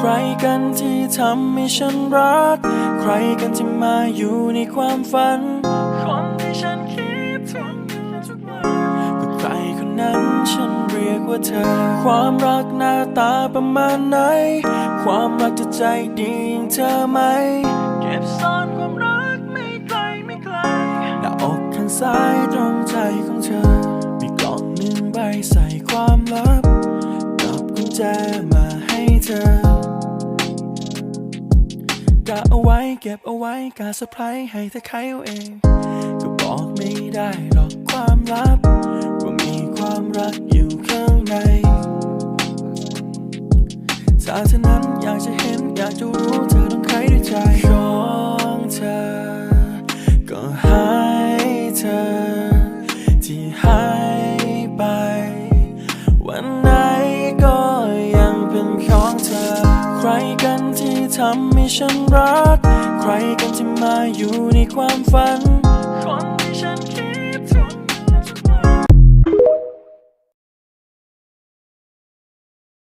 ใครกันที่ทำให้ฉันรัก ใครกันที่มาอยู่ในความฝัน คนที่ฉันคิดถึงทุกวันก็ใครคนนั้นฉันเรียกว่าเธอ ความรักหน้าตาประมาณไหน ความรักจะใจดีอย่างเธอไหม เก็บซ่อนความรักไม่ไกลไม่ไกลหน้าอกข้างซ้ายตรงใจของเธอ มีกล่องหนึ่งใบใส่ความลับกับกุญแจมาให้เธอ กะเอาไว้เก็บเอาไว้กะเซอร์ไพรส์ให้เธอใครเอาเอง ก็บอกไม่ได้หรอกความลับ ว่ามีความรักอยู่ข้างในถ้าเธอนั้นอยากจะเห็นอยากจะ ใครกันที่ทำให้ฉันรัก ใครกันที่มาอยู่ในความฝัน